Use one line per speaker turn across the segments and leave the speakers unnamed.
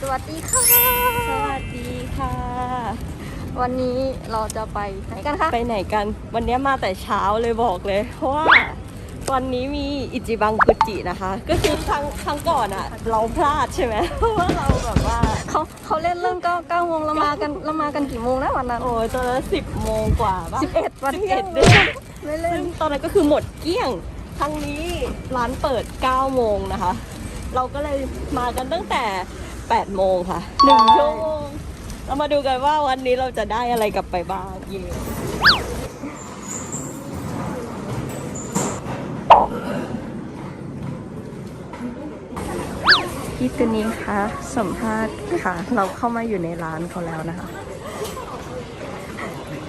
สวัสดีค่ะ
สวัสดีค่ะ
วันนี้เราจะไปไหนกันคะ
ไปไหนกัน วันนี้มาแต่เช้าเลยบอกเลย เพราะว่าวันนี้มีอิจิบังกุจินะคะ ก็คือครั้งครั้งก่อนอะเราพลาดใช่ไหมเพราะว่าเราแบบว่า
เขาเขาเล่นเริ่มเก้าเก้าโมงเรามากันเรามากันกี่โมงนะวันนั้น
โอ้ยตอนนั้นสิบโมงกว่าปะ
สิบเอ็ดวัน
สิบ
เที่ย
เอ็
ง
ดด้วย
ไม่เล่
ซึ่
น
งตอนนั้นก็คือหมดเกลี้ยงครั้งนี้ร้านเปิด9โมงนะคะ เราก็เลยมากันตั้งแต่ 8 โมงค่ะหนึ่งชั่วโมงเรามาดูกันว่าวันนี้เราจะได้อะไรกลับไปบ้างเย่
พี่ตัวนี้คะสัมภาษณ์ค่ะ เราเข้ามาอยู่ในร้านเขาแล้วนะคะ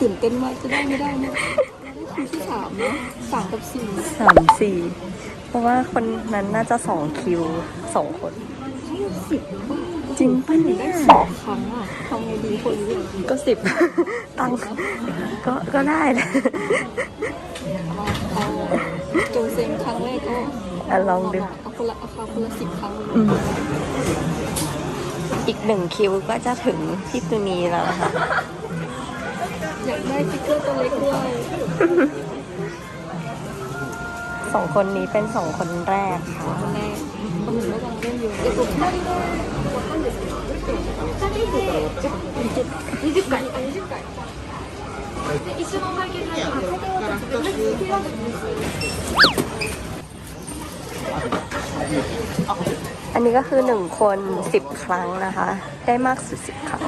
ตื่นเต้นมากจะได้ไม่ได้นะได้คิวที่สามนะสามกับสี่
สามสี่เพราะว่าคนนั้นน่าจะสองคิวสองคน
สิบ
จริงปะเนี่ย
ได้สองครั้งอะทำไงดีคนนี้อะ
ก็สิบตังค์ก็ก็ได้แหละ
เอาโจเซงครั้งแรกก็
อะลองดู
เอาคนละเอาคนละสิบครั้งเลย
อืมอีกหนึ่งคิวก็จะถึงที่ตัวนี้แล้วนะคะ
อยากได้ฟิกเกอร์ตัวเล็กด้วย
สองคนนี้เป็นสองคนแรกค่ะ
อั
นนี้ก็คือหนึ่งคนสิบครั้งนะคะ ได้มากสุดสิบครั้ง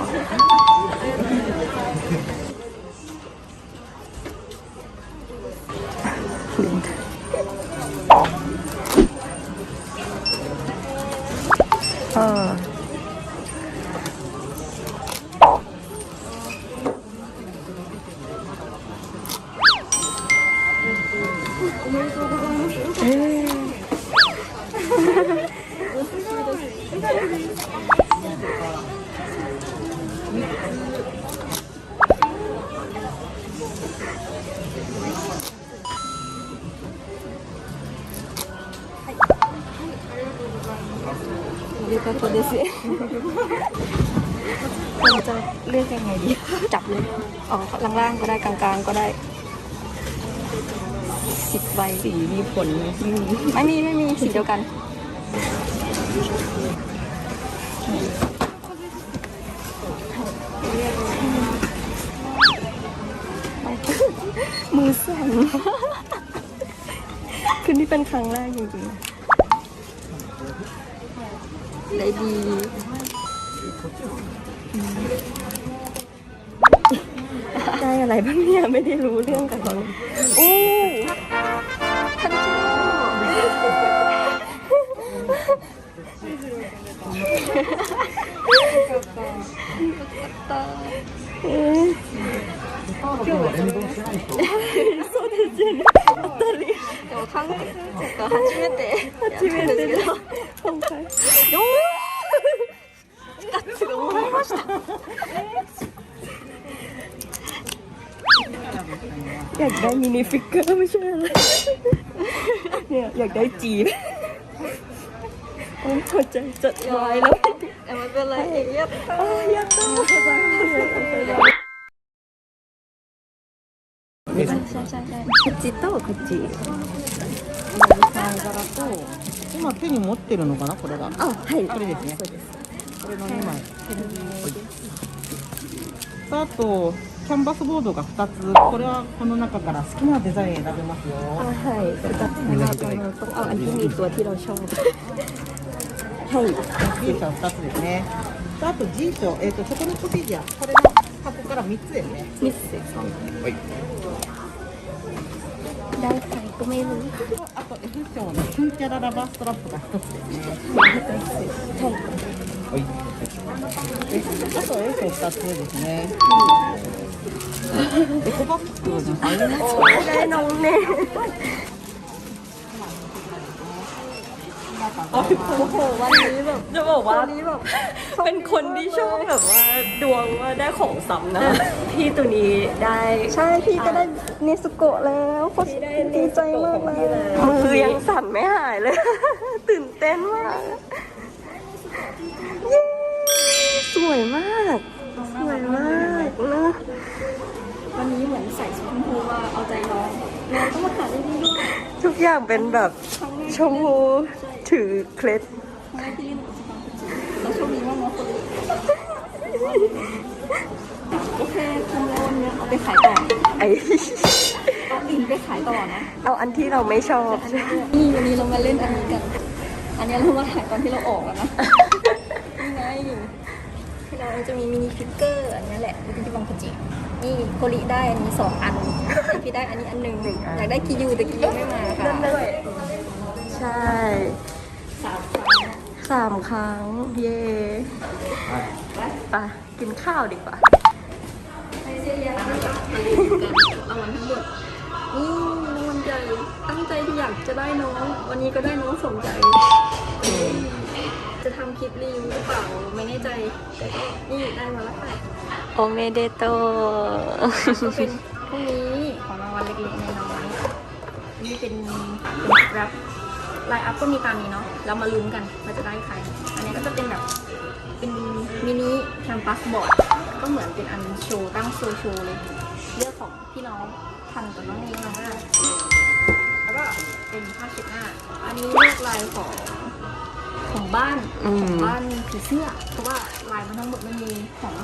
ดึง อ
นเดซี่เราจะเลือกยังไงดี จับเลยอ๋อล่างๆก็ได้กลางๆก็ได้สิบใบ
สีมีผลไม่
มีไม่มีสีเดียวกัน
มือสั่นคือนี่เป็นครั้งแรกจริงๆ
ได้ดี
ได้อะไรบ้างเนี่ยไม่ได้รู้เรื่องกันเลยอู้
ทันทีでも韓国とか初めてやったんですけど
今回 ากได้มินิฟิกเกอร์ไม่ใช่อะไรเนี่ยอยากได้จีบโอ้หัวใจจะวายแล้ว
でもเป็นไรやった
อ้าวอยากได้ใช่ใช่ใช่こっちとこっち
今手に持ってるのかなこれが
あはい
これですね
そうです
これの2枚あと キャンバスボードが2つ。これはこの中から好きなデザイン選べますよ。
はい。2つのとあユニットティロションはい。
G 賞2つですねあと G 賞、えーと、チョコレートフィギュア。これの箱から3つですね。
3つですはい。大体ごめん
あと F 賞のスンキャララバーストラップが1つですねはい。はいあと A 賞2つですね、
うん
จะบอกว่า
วันนี้แบบ
เป็นคนที่ชอบแบบว่าดวงว่าได้ของซ้ำนะ พี่ตัวนี้ได้
ใช่พี่ก็ได้เนสโกะแล้วโคตรดีใจมากเลย
มือยังสั่นไม่หายเลย ตื่นเต้นมากเย้วยมาก สวยมากเนะ
วันนี้เหมือนใส่ชุดชมพูว่าเอาใจน้องน้องต้องมาถ่ายได้ดีด้วย
ทุกอย่างเป็นแบบชมพูถือเคล็ด
ครั้งแรกที่เล่นอุปกรณ์แล้วโชคดีมากเนาะคนนี้โอเคทำแล้ววันนี้เอาไปขายต่อ
ไอ
เอาอินไปขายต่อนะ
เอาอันที่เราไม่ชอบ
นี่วันนี้เรามาเล่นอันนี้กัน อันนี้เรามาถ่ายตอนที่เราออกอะนะนี่ไงเราจะมีมินิฟิกเกอร์อันนี้แหละวิธีบังคจินี่ โกริได้อันนี้สองอันพี่ได้อันนี้อันหนึ่งอยากได้คิยูแต่คิยูไม่มาค่ะ
ใช่
สามครั้ง
สามครั้ง เย่ไปกินข้าวดีกว่า
เอาวันทั้งหมดนี่รางวัลใหญ่ตั้งใจที่อยากจะได้น้อง วันนี้ก็ได้น้องสมใจจะทำคลิปรีวิวหรือเปล่าไม่แน่ใจแต่ก็นี่ได้มาแล้วค่ะ
โอเมเดโต
ก็เป็นพรุ่งนี้ของรางวัลเล็กๆน้อยๆนี่เป็นเป็นแรปไลน์อัพก็มีตามนี้เนาะเรามาลุ้นกันว่าจะได้ใคร อันนี้ก็จะเป็นแบบเป็นมินิแคมปัสบอร์ดก็เหมือนเป็นอันโชว์ตั้งโซว์โชว์เลยเรื่องของพี่น้องทันกับน้องเองนะว่าแล้วก็เป็นผ้าเช็ดหน้า อันนี้เลือกลายของ ของบ้าน
อืม
ของบ้านผีเสื้อ เพราะว่าลายมันทั้งหมดมันมีของ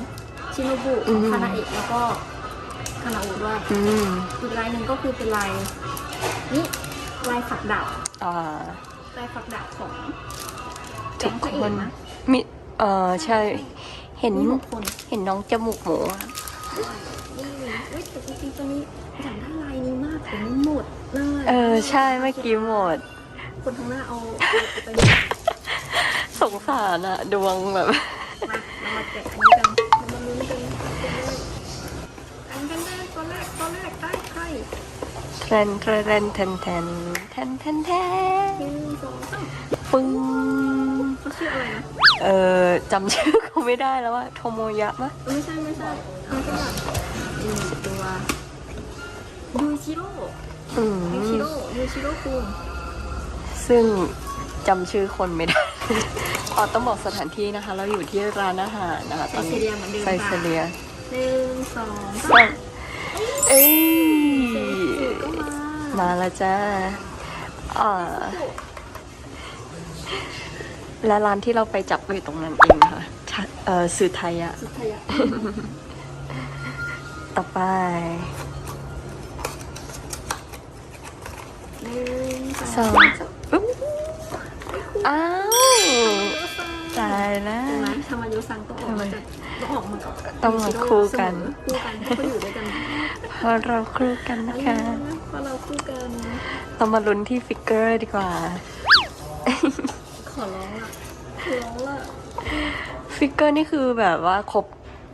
ชิโนบุ
อื
ของ
ม
คานาเอะแล้วก็คานาโอะด้วย
อืม
อีกลายหนึ่งก็คือเป็นลายนี่ลายฝักดาบ
อ่า
ลายฝักดาบของแก๊
ทุ
ง
ก
พระ
ค
เอก
น
นะ
มีเออใช่ เห็น
มีหกคน
เห็นน้องจมูกหมูอะ
นี่เว้ยแต่จริงๆตัวนี้อยากได้ลายนี้มากแต่ไม่หมดเลย
เออ ใช่เมื่อกี้หมด
คนข้างหน้าเอาเอาไป
สงสารอะดวงแบบ
มาเรามาแกะอันนี้กันเรามาลุ้นกันอันกันแรกตอนแรกตอนแรกได้ใคร
แทนแทนแทนแทนแทนแทนแทน
หนึ่งสองสาม
ปึ้ง
เขาชื่ออะไรนะ
เออจำชื่อเขาไม่ได้แล้วว่าโทโมยะมะ
ไม่ใช่ไม่ใช่เอาก็แบบอีกตัวยูชิโร่
อืม
ยูชิโร่ยูชิโร่คุง
ซึ่ง จำชื่อคนไม่ได้อ๋อต้องบอกสถานที่นะคะ เราอยู่ที่ร้านอาหารนะคะตอนนี้ไซเซเลีย
หนึ่งสอง
สองเอ้ย
ก็มา
มาแล้วจ้าอ่าและร้านที่เราไปจับก็อยู่ตรงนั้นเองค่ะชะเอ่อสื่อไทยอะ
สุดท้ายอะ
ต่อไป
หนึ่ง
สอง อุ๊บอ้าวตายแล้
เห็น
ว
ไหมทำมายุสังต้องออกมาจากต้องออกมาก่อน
ต้องมาคู่กัน
คู่กันเพราะเขาอยู่ด้วยกัน
เพราะเราคู่กันนะคะ
เพราะเราคู่กัน
ต้องมาลุ้นที่ฟิกเกอร์ดีกว่า
ขอร้องละขอร้องละ
ฟิกเกอร์นี่คือแบบว่าครบ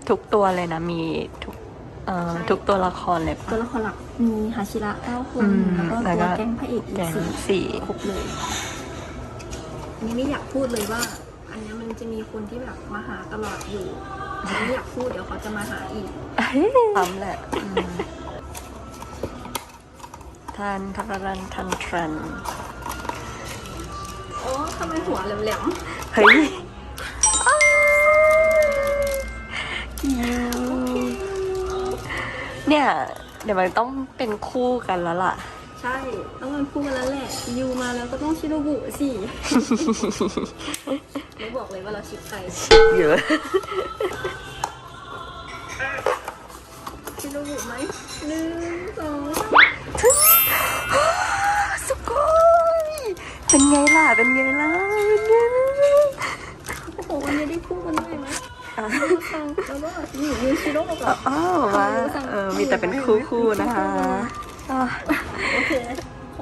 ทุกตัวเลยนะ มีทุกเอ่อทุกตัวละครเลย
ตั
ปะ
วละครหลักมีฮาชิระเก้าค
อื
น
ม
แล้วก็
แล้วก็
ตัวแก๊งพระเอกอี
แก
ก
ง
สี่
สี่
ครบเลย อันนี้ไม่อยากพูดเลยว่า อันนี้มันจะมีคนที่แบบมาหาตลอดอยู่ไม่อยากพูดเดี๋ยวเขาจะมาหาอีก
ซ้ำแหละอืมทันทันทันทันทัน
อ๋อทำไมหัวแหลม
เฮ้ยอ้าวคิวเนี่ย เดี๋ยวมันต้องเป็นคู่กันแล้วล่ะ
ๆ ใช่ต้องมันพูดกันแล้วแหละยูมาแล้วก็ต้องชิโนบุสิไม่บอกเลยว่าเราชิปใคร
เยอะ
ชิโนบุไหมหนึ่งสองสาม
สุโกยเป็นไงล่ะ เป็นไงล่ะเป็นไงล่ะ
โอ้โหวันนี้ได้คู่กันด้วยไหม
อะ
ยูซังแล้วก็นี่ยูชิโร่กับ
อ้าวมาเออมีแต่เป็นคู่คู่ๆนะคะ อะ
โอเค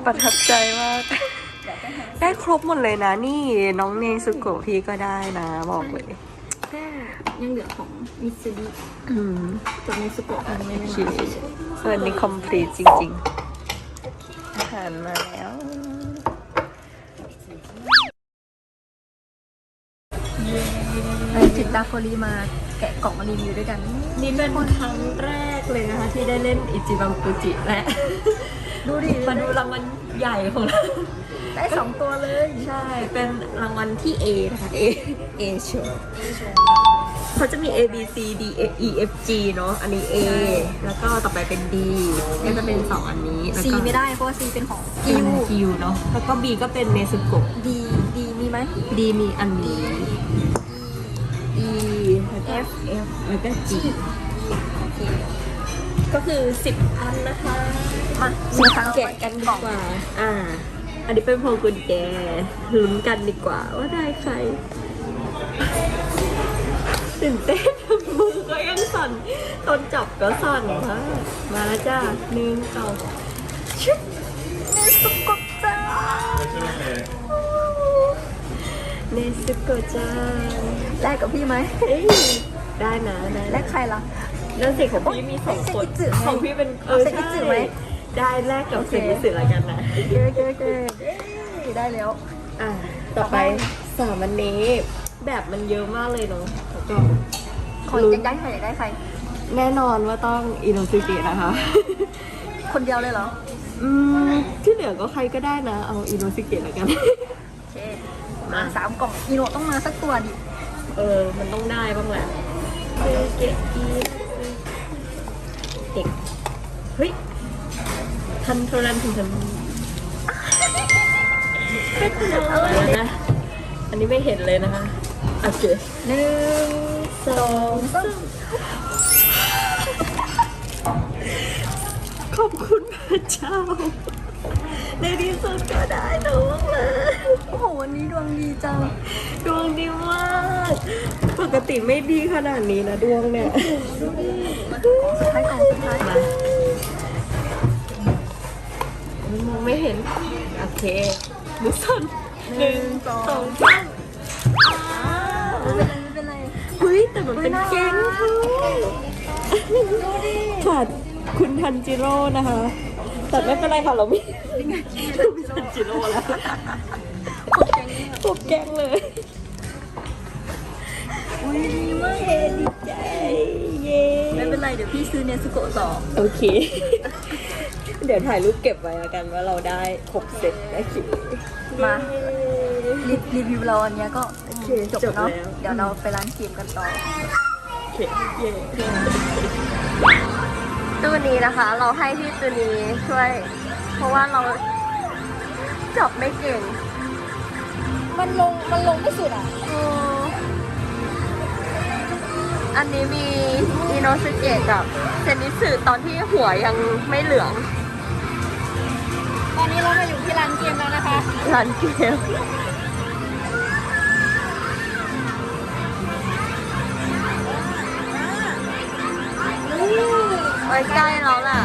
ประทับใจมาก ได้ครบหมดเลยนะ นี่น้องเนสุโกะพี่ก็ได้นะ บอกเลย
แค่ยังเหลือของมิตซูบิ
อืม
กับเนสุโกะยังไม่ได้
โอเค
มาเฉย
วันนี้คอมพลีทจริง ๆ อาหารมาแล้ว
ๆได้จิตตาโคลีมา แกะกล่องมารีวิวด้วยกัน
นี่เป็นครั้งแรกเลยนะคะ ที่ได้เล่นอิจิบังกุจิและ
ดูดิ
มาดูรางวัลใหญ่ของเรา
ได้สองตัวเลย
ใช่ เป็นรางวัลที่ A นะคะ A A โชว์เขาจะมี A B C D E F G เนอะอันนี้ A แล้วก็ต่อไปเป็น D ก็จะเป็นสองอันนี้แล้ว
ซี
ก็
ไม่ได้เพราะว่าซีเป็นของ
กิ
กิ
ว
ว
กิวเนาะแล้วก็ B ก็เป็นเนซึโกะ
ดีดีมีไหม
D มีอันนี้ E แล้วก็ F F แล้วก็ G ก็คือ 10 อันนะคะ
มา
มาแกะกันดีกว่า อ่า อันนี้เป็นพวงกุญแจลุ้นกันดีกว่าว่าได้ใครตื่นเต้นมือก็ยังสั่นตอนจับก็สั่นค่ะมาแล้วจ้าหนึ่งสองชุดเนสุโกะจ้า เนสุโกะจ้า
แลกกับพี่ไหม
เอ้ยได้นะได้
แลกใครล่ะ
นั่นสิของพี่มีสองคน
เซ็กิสึไง
ของพี่เป็นเออ
เซ็กิ
ใช่
สึไหม
ได้แลกกับ
โอเค
เซ็กิสึแล้วกันนะ
เก๋เก๋เก๋ได้แล้ว
อะ ต่อไปสามวันนี้ แบบมันเยอะมากเลยเนาะแล้วก็
ขอ
ลุ้
อนยากได้ใครอยากได้ใคร
แน่นอนว่าต้องอินโนซูเกะนะคะ
คนเดียวเลยเหรอ
อืม ที่เหลือก็ใครก็ได้นะ เอาอินโนซูเกะแล้วกัน
โอเค มาสามกล่องอีโนต้องมาสักตัวดิ
เออ มันต้องได้บ้างแหละซูเกะอีเด็กเฮ้ยทันโทรันถึงทันอะไรนะอันนี้ไม่เห็นเลยนะคะโอเค
หนึ่ง
สองสามขอบคุณพระเจ้า ในที่สุดก็ได้หนูเลย
โอ้โหวันนี้ดวงดีจัง
ดวงดีมาก ปกติไม่ดีขนาดนี้นะดวงเนี่ย
สุดท้ายกล่องสุดท้าย
มามองไม่เห็น โอเคมือสั่นหนึ่งสองสาม
ไม่เป็นไรไม่เป็นไร
เฮ้ย แต่มันเป็นเก้งค่ะขาดคุณทันจิโร่นะคะ แต่ไม่เป็นไรค่ะเราไม่เราไม่ทันจิโร่แล้วผมแกล้งเลย
อุ้ยดีมาก
เย้ดีใจเย้
ไม่เป็นไรเดี๋ยวพี่ซื้อเนสโกะต่อ
โอเค เดี๋ยวถ่ายรูปเก็บไว้แล้วกันว่าเราได้ครบเสร็จได้คิว
มารีรีวิวเราอันเนี้ยก็
โอเค
จบ
จบ
เนาะ
แล้ว
เดี๋ยวเราไปร้านเกมกันต่อ
โอเคเย้
ตู้นี้นะคะ เราให้พี่ตูนีช่วย เพราะว่าเราจับไม่เก่ง
มันลงมันลงไม่สุดอะ
อืมอันนี้มีอิโนสเกะกับเซนิสึตอนที่หัวยังไม่เหลือง
ตอนนี้เรามาอยู่ที่ร้านเกมแล้วนะคะ
ร้านเกม ว้ใกล้แล้วล่ะ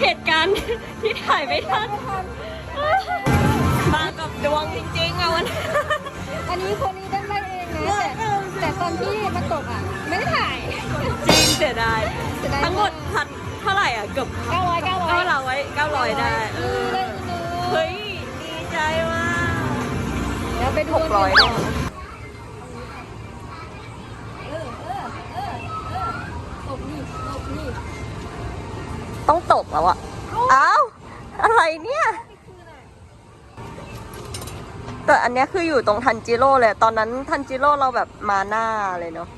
เหตุการณ์ที่ถ่ายไม่ทันมากับดวงจริงๆอะวันนี้
อันนี้คนนี้ได้ได้เองนะแต่แต่ตอนที่มันตกอะ ไม่ได้ถ่าย
จริงเสียดาย
เสียดาย
ทั้งหมดพันเท่าไหร่อะเกือบ
900 900
เก้าร้อยเก้าร้อยได้เออ
ได้เลย
เฮ้ย ดีใจมาก
เดี๋ยวไปดู
หกร้อย แล้วอะอ้าวอะไรเนี่ย แต่อันเนี้ยคืออยู่ตรงทันจิโร่เลย ตอนนั้นทันจิโร่เราแบบมาหน้าเลยเนาะ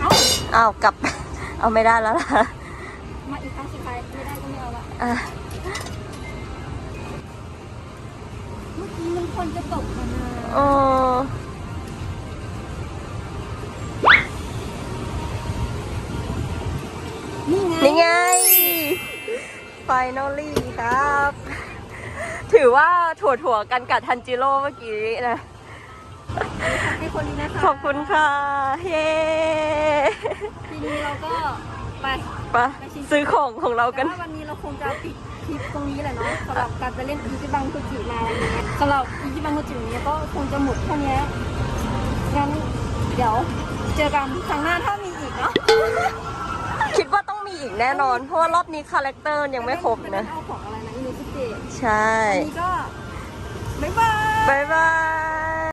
เอ้า
อ้าวกลับ เอาไม่ได้แล้วล่ะ
มาอีกครั้งสุดท้ายไม่ได้ก็ไม่เอาละ มื่อกี้มันควรจะตกมานะ
เออ
นี่ไง
นี่ไง finally ครับ ถือว่าถั่วๆกันกับทันจิโร่เมื่อกี้นะ
ให้คนนี้นะคะ
ขอบคุณค่ะ เย้
ทีนี้เราก็ไป
ไปซื้อของของเรากัน
แต่ว่าวันนี้เราคงจะปิดค ลิปตรงนี้แหละเนาะสำหรับการไปเล่นอิจิบังคุจิมาอะไรเงี้ยสำหรับอิจิบังคุจินี้ก็คงจะหมดแค่เนี้ยงั้นเดี๋ยวเจอกันครั้งหน้าถ้ามีอีกเนาะ
คิดว่าต้องมีอีกแน่นอน เพราะว่ารอบนี้คาแรคเตอร์ยังไม่ครบนะ
เอาของอะไรนะอินุสุเกะ
ใช่
อันนี้ก็บ๊ายบาย
บ๊ายบาย